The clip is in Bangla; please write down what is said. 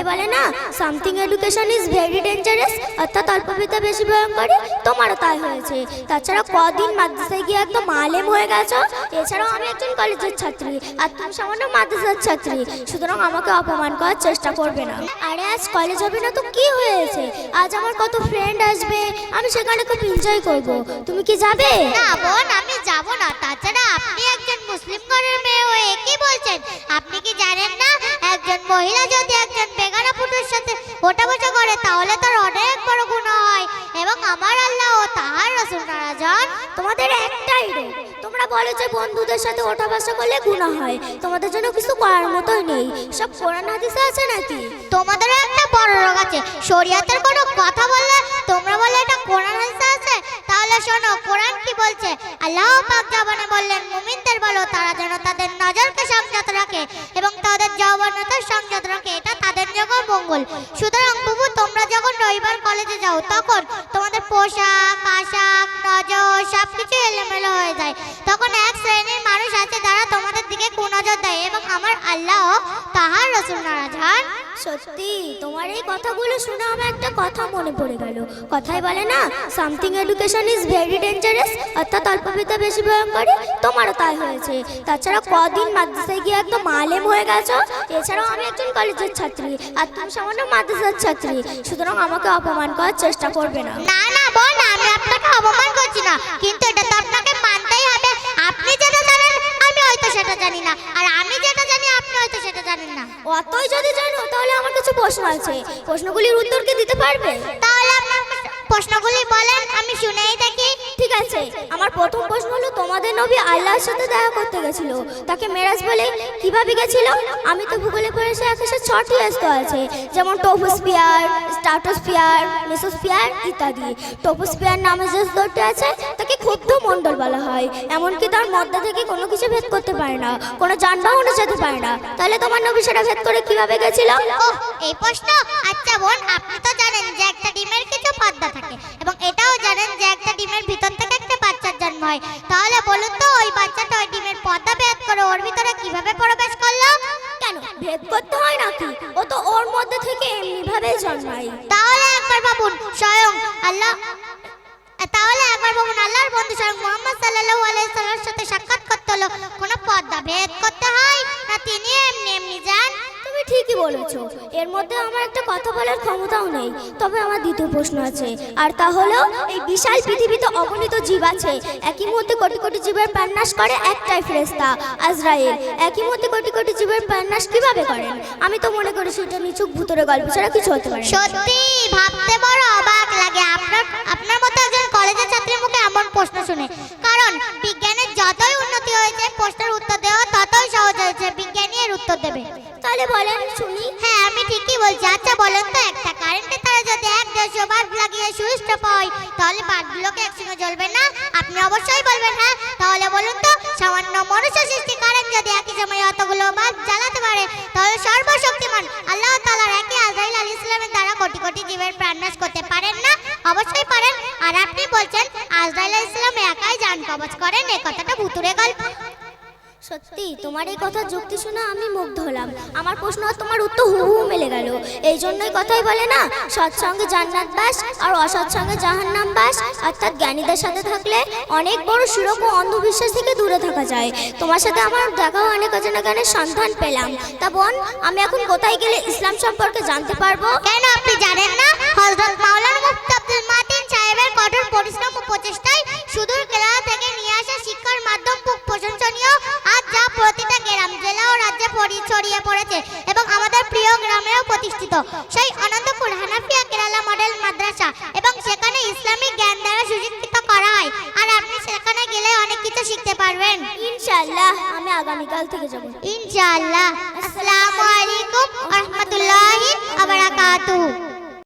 কথাই বলে না? Something education is very dangerous অর্থাৎ অল্প অল্পবিদ্যা বেশি ভয়ঙ্করী তোমারও তাই হয়েছে। তাছাড়া কদিন মাদ্রাসায় গিয়ে একদম মালেম হয়ে গেছো? এছাড়াও আমি একজন কলেজের ছাত্রী, আর তুমি সামান্য মাদ্রাসার ছাত্রী, সুতরাং আমাকে অপমান করার চেষ্টা করবে না। আরে আজ কলেজ হবে না তো কি হয়েছে? আজ আমার কত ফ্রেন্ড আসবে? আমি সেখানে খুব এনজয় করব। তুমি কি যাবে? না বোন, আমি যাব না। তাছাড়া আপনি একজন মুসলিম ঘরের মেয়ে হয়ে কি বলছেন? ওঠা বসা করে, তাহলে তার অনেক বড় গুনাহ হয়। এবং আমার আল্লাহ ও তাহার রসুল তোমাদের একটাই তোমরা বলো যে বন্ধুদের সাথে ওঠা বসা করলে গুণা হয়, তোমাদের জন্য কিছু করার নেই। সব কোরআন আছে নাকি? একটা বড় রোগ আছে। শরীয়তের কোনো কথা বললে, তোমরা বলে এটা কোরআন আছে? তাহলে শোনো, কোরআন কি বলছে? আল্লাহ পাক জবানে বললেন, মুমিনদের বলো, তারা যেন তাদের নজরকে সংযত রাখে এবং তাদের যৌবনতার সংযত রাখে। এটা মঙ্গল সুতরাং প্রভু তোমরা যখন রবিবার কলেজে যাও, তখন তোমাদের পোশাক, আশাক, নজর, সবকিছু এলোমেলো হয়ে যায়। তখন আমার আল্লাহ তাহার রসুল নারাজ হন সত্যি, তোমার এই কথাগুলো শুনে আমার একটা কথা মনে পড়ে গেল। কথাই বলে না something education is very dangerous অর্থাৎ অল্পবিদ্যা বেশি ভয়ঙ্করী তোমারও তাই হয়েছে। তাছাড়া কদিন মাদ্রাসায় গিয়ে একদম মালেম হয়ে গেছো, এছাড়াও আমি একজন কলেজের ছাত্রী, আর তুমি সামান্য মাদ্রাসার ছাত্রী, সুতরাং আমাকে অপমান করার চেষ্টা করবে না। না না, বোন, আমি আপনাকে অপমান করছি না, কিন্তু এটা তো আপনাকে মানতেই হবে। আপনি যেটা জানেন আমি হয়তো সেটা জানি না, আর আমি যেটা না। অতই যদি জানো, তাহলে আমার কিছু প্রশ্ন আছে। প্রশ্নগুলির উত্তর কি দিতে পারবে? তাহলে আপনার প্রশ্নগুলি বলেন, আমি শুনেই দেখি। ঠিক আছে, আমার প্রথম প্রশ্ন হলো, তোমাদের নবী আল্লাহর সাথে দেখা করতে গেছিল। তাকে মেরাজ বলে কীভাবে গেছিল? আমি তো ভূগোলে পড়েছি আকাশে ছটি স্তর আছে, যেমন টোপোস্ফিয়ার স্ট্রাটোস্ফিয়ার, মেসোস্ফিয়ার ইত্যাদি। টোপোস্ফিয়ার নামে যে স্তরটি আছে, তাকে ক্ষুব্ধ মণ্ডল বলা হয়। এমনকি তার মধ্যে থেকে কোনো কিছু ভেদ করতে পারে না, কোনো যানবাহনও যেতে পারে না। তাহলে তোমার নবী সেটা ভেদ করে কীভাবে গেছিল? এই প্রশ্ন। আচ্ছা বোন, আপনি তো জানেন যে একটা ডিমের কিছু পর্দা থাকে এবং এটাও জানেন যে একটা ডিমের ভিতর থেকে একটা বাচ্চার জন্ম হয়। তাহলে বলুন তো, ওই বাচ্চাটা ওই ডিমের পর্দা ভেদ করে ওর ভিতরে কীভাবে কেন ভেদ করতে হয় নাকি? ও তো ওর মধ্যে থেকে এমনিভাবেই জন্মায়। তাহলে একবার ভাবুন, স্বয়ং আল্লাহ তাহলে একবার ভাবুন, আল্লাহর বন্ধু স্বয়ং মোহাম্মদ সাল্লাল্লাহু আলাইহি সাল্লামের সাথে সাক্ষাৎ করতে হলো। কোনো পর্দা ভেদ করতে হয় না বলেছ। এর মধ্যে আমার একটা কথা বলার ক্ষমতাও নেই। তবে আমার দ্বিতীয় প্রশ্ন আছে। আর তা হলো এই বিশাল পৃথিবীতে অগণিত জীব আছে। একই মধ্যে কোটি কোটি জীবের প্রাণনাশ করে একটাই ফেরেস্তা আজরাইল। একই মধ্যে কোটি কোটি জীবের প্রাণনাশ কীভাবে করেন? আমি তো মনে করি সেটা নিচুক ভূতরে গল্প ছাড়া কিছু হতে পারে সত্যি? ভাবতে বড় অবাক লাগে। আপনার আপনার মতো একজন কলেজের ছাত্রীর মুখে এমন প্রশ্ন শুনে। কারণ বিজ্ঞানের যতই উন্নতি হয়েছে প্রশ্নের উত্তর দেওয়া ততই সহজ হয়েছে। বিজ্ঞানী এর উত্তর দেবে। তাহলে বলেন ঠিকই বলছি। আচ্ছা বলেন তো একটা কারেন্টের তারে যদি এক দেড়শো বাল্ব লাগিয়ে সুইচটা পাই তাহলে বাল্বগুলোকে একসঙ্গে জ্বলবে না? আপনি অবশ্যই বলবেন হ্যাঁ। তাহলে বলুন তো, সামান্য মনুষ্য সৃষ্টি কারেন্ট যদি একই সময়ে অতগুলো বাল্ব জ্বালাতে পারে, তাহলে সর্বশক্তিমান আল্লাহ তাআলার একই আজরাইল আলী ইসলামের দ্বারা কোটি কোটি জীবের প্রাণনাশ করতে পারেন না? অবশ্যই পারেন। আর আপনি বলছেন, আজরাইল ইসলাম একাই যান কবচ করেন, এ কথাটা ভুতুরে গল্প। সত্যি, তোমার এই কথা যুক্তি শুনে আমি মুগ্ধ হলাম। আমার প্রশ্ন, তোমার উত্তর হু হু মেলে গেল। এই জন্যই কথাই বলে না, সৎসঙ্গে জান্নাত বাস আর অসৎসঙ্গে জাহান্নাম বাস। অর্থাৎ জ্ঞানীদের সাথে থাকলে অনেক বড় সুরক ও অন্ধবিশ্বাস থেকে দূরে থাকা যায়। তোমার সাথে আমার দেখা অনেক অজানা জ্ঞানের সন্ধান পেলাম। তা বোন, আমি এখন কোথায় গেলে ইসলাম সম্পর্কে জানতে পারব? কেন আপনি জানেন না? হযরত মাওলানা মুফতি আব্দুল মাতিন সাহেবের কঠোর পরিশ্রম ও প্রচেষ্টায় সুদূর কেরালা ছড়িয়ে পড়েছে এবং আমাদের প্রিয় গ্রামেও প্রতিষ্ঠিত। সেই অনন্তপুর হানাফিয়া কেরালা মডেল মাদ্রাসা এবং সেখানে ইসলামিক জ্ঞান দ্বারা সুশিক্ষিত করা হয়। আর আপনি সেখানে গেলে অনেক কিছু শিখতে পারবেন। ইনশাআল্লাহ আমি আগামীকাল থেকে যাব। ইনশাআল্লাহ। আসসালামু আলাইকুম ওয়া রাহমাতুল্লাহি ওয়া বারাকাতুহু।